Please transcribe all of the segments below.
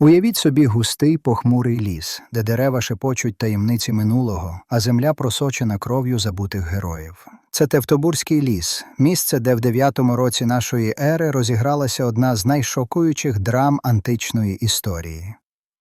Уявіть собі густий похмурий ліс, де дерева шепочуть таємниці минулого, а земля просочена кров'ю забутих героїв. Це Тевтобурський ліс, місце, де в 9 році нашої ери розігралася одна з найшокуючих драм античної історії.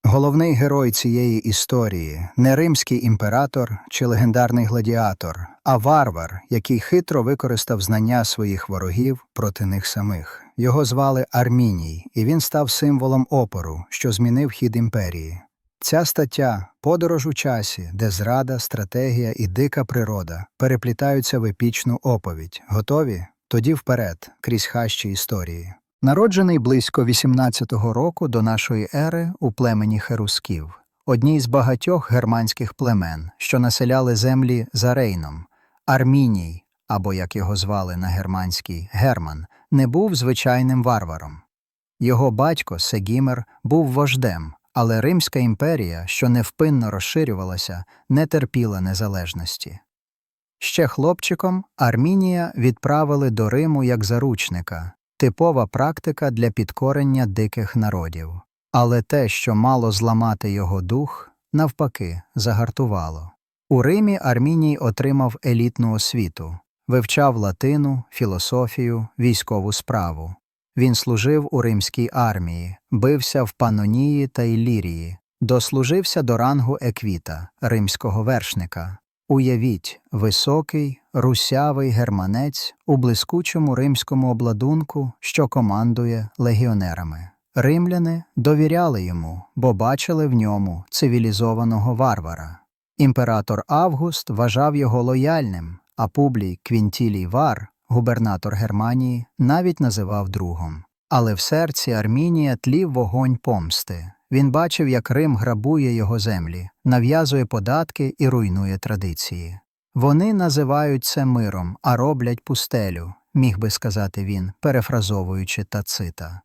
Головний герой цієї історії не римський імператор чи легендарний гладіатор, а варвар, який хитро використав знання своїх ворогів проти них самих. Його звали Арміній, і він став символом опору, що змінив хід імперії. Ця стаття подорож у часі, де зрада, стратегія і дика природа переплітаються в епічну оповідь. Готові? Тоді вперед, крізь хащі історії. Народжений близько 18-го року до нашої ери у племені херусків, одній з багатьох германських племен, що населяли землі за Рейном. Арміній, або як його звали на германській Герман, не був звичайним варваром. Його батько Сегімер був вождем, але Римська імперія, що невпинно розширювалася, не терпіла незалежності. Ще хлопчиком Армінія відправили до Риму як заручника, типова практика для підкорення диких народів. Але те, що мало зламати його дух, навпаки, загартувало. У Римі Арміній отримав елітну освіту, вивчав латину, філософію, військову справу. Він служив у римській армії, бився в Панонії та Іллірії, дослужився до рангу еквіта, римського вершника. Уявіть, високий, русявий германець у блискучому римському обладунку, що командує легіонерами. Римляни довіряли йому, бо бачили в ньому цивілізованого варвара. Імператор Август вважав його лояльним, а Публій Квінтілій Вар, губернатор Германії, навіть називав другом. Але в серці Армінія тлів вогонь помсти. Він бачив, як Рим грабує його землі, нав'язує податки і руйнує традиції. Вони називають це миром, а роблять пустелю, міг би сказати він, перефразовуючи Тацита.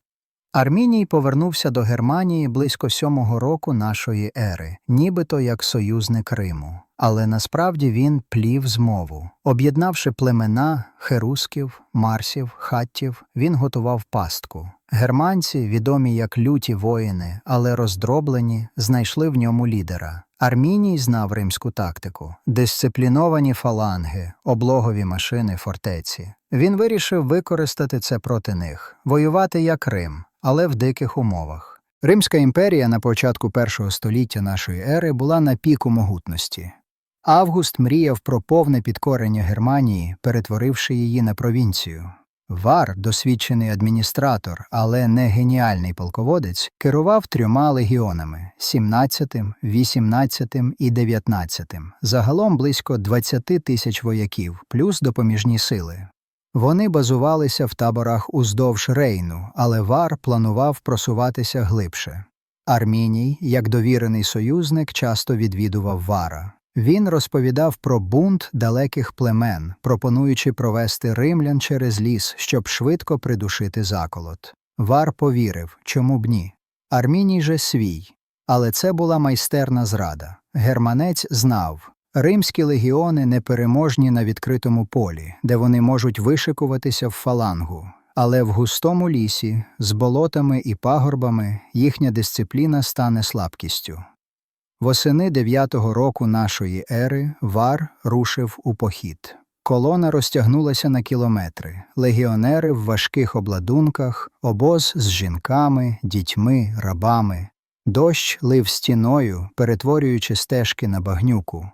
Арміній повернувся до Германії близько сьомого року нашої ери, нібито як союзник Риму. Але насправді він плів змову. Об'єднавши племена херусків, марсів, хаттів, він готував пастку. Германці, відомі як люті воїни, але роздроблені, знайшли в ньому лідера. Арміній знав римську тактику, дисципліновані фаланги, облогові машини фортеці. Він вирішив використати це проти них, воювати як Рим, але в диких умовах. Римська імперія на початку першого століття нашої ери була на піку могутності. Август мріяв про повне підкорення Германії, перетворивши її на провінцію. Вар, досвідчений адміністратор, але не геніальний полководець, керував трьома легіонами 17, 18 і 19, загалом близько 20 тисяч вояків, плюс допоміжні сили. Вони базувалися в таборах уздовж Рейну, але Вар планував просуватися глибше. Арміній, як довірений союзник, часто відвідував Вара. Він розповідав про бунт далеких племен, пропонуючи провести римлян через ліс, щоб швидко придушити заколот. Вар повірив, чому б ні. Арміній же свій. Але це була майстерна зрада. Германець знав римські легіони непереможні на відкритому полі, де вони можуть вишикуватися в фалангу. Але в густому лісі, з болотами і пагорбами, їхня дисципліна стане слабкістю. Восени дев'ятого року нашої ери Вар рушив у похід. Колона розтягнулася на кілометри, легіонери в важких обладунках, обоз з жінками, дітьми, рабами. Дощ лив стіною, перетворюючи стежки на багнюку.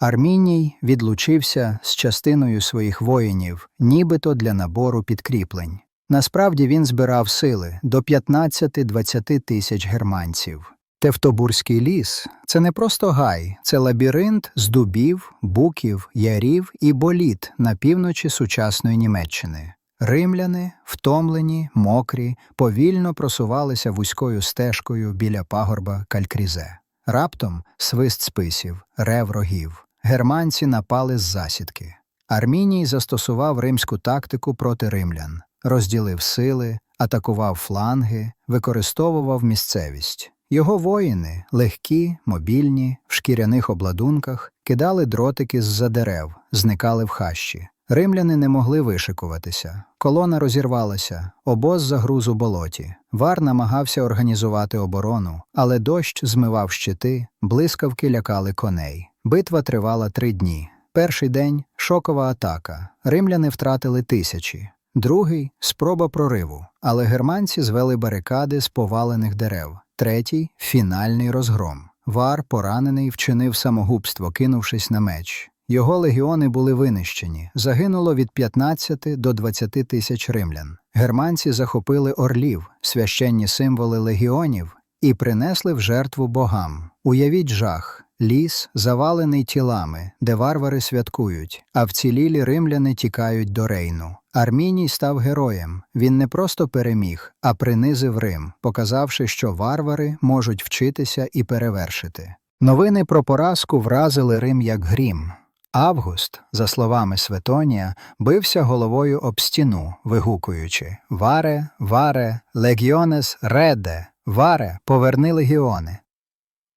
Арміній відлучився з частиною своїх воїнів, нібито для набору підкріплень. Насправді він збирав сили до 15-20 тисяч германців. Тевтобурський ліс це не просто гай, це лабіринт з дубів, буків, ярів і боліт на півночі сучасної Німеччини. Римляни, втомлені, мокрі, повільно просувалися вузькою стежкою біля пагорба калькрізе. Раптом свист списів, рев рогів. Германці напали з засідки. Арміній застосував римську тактику проти римлян, розділив сили, атакував фланги, використовував місцевість. Його воїни, легкі, мобільні, в шкіряних обладунках, кидали дротики з-за дерев, зникали в хащі. Римляни не могли вишикуватися. Колона розірвалася, обоз загруз у болоті. Вар намагався організувати оборону, але дощ змивав щити, блискавки лякали коней. Битва тривала три дні. Перший день шокова атака. Римляни втратили тисячі. Другий спроба прориву, але германці звели барикади з повалених дерев. Третій фінальний розгром. Вар, поранений, вчинив самогубство, кинувшись на меч. Його легіони були винищені. Загинуло від 15 до 20 тисяч римлян. Германці захопили орлів, священні символи легіонів, і принесли в жертву богам. Уявіть жах. Ліс завалений тілами, де варвари святкують, а вцілілі римляни тікають до Рейну. Арміній став героєм. Він не просто переміг, а принизив Рим, показавши, що варвари можуть вчитися і перевершити. Новини про поразку вразили Рим як грім. Август, за словами Светонія, бився головою об стіну, вигукуючи Варе, варе, легіонес реде, варе, поверни легіони.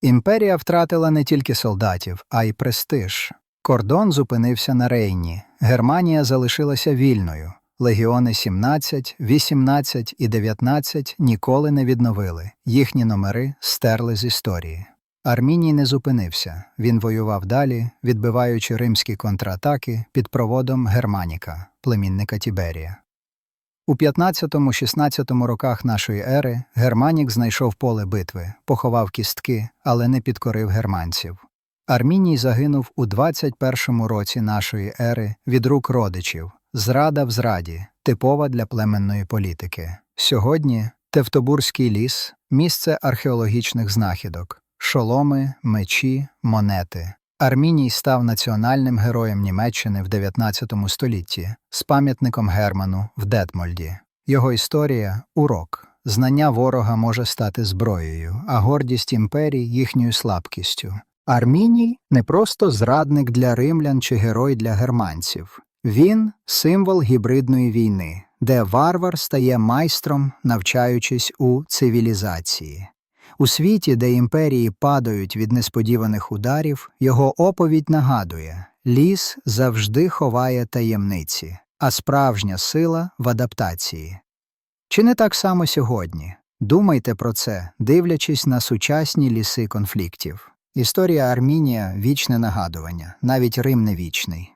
Імперія втратила не тільки солдатів, а й престиж. Кордон зупинився на Рейні, Германія залишилася вільною. Легіони 17, 18 і 19 ніколи не відновили, їхні номери стерли з історії. Арміній не зупинився, він воював далі, відбиваючи римські контратаки під проводом Германіка, племінника Тіберія. У 15-16 роках нашої ери Германік знайшов поле битви, поховав кістки, але не підкорив германців. Арміній загинув у 21 році нашої ери від рук родичів, зрада в зраді, типова для племенної політики. Сьогодні Тевтобурський ліс місце археологічних знахідок, шоломи, мечі, монети. Арміній став національним героєм Німеччини в 19 столітті з пам'ятником Герману в Детмольді. Його історія урок. Знання ворога може стати зброєю, а гордість імперії їхньою слабкістю. Арміній не просто зрадник для римлян чи герой для германців. Він символ гібридної війни, де варвар стає майстром, навчаючись у цивілізації. У світі, де імперії падають від несподіваних ударів, його оповідь нагадує ліс завжди ховає таємниці, а справжня сила в адаптації. Чи не так само сьогодні? Думайте про це, дивлячись на сучасні ліси конфліктів. Історія Армінія вічне нагадування, навіть Рим не вічний.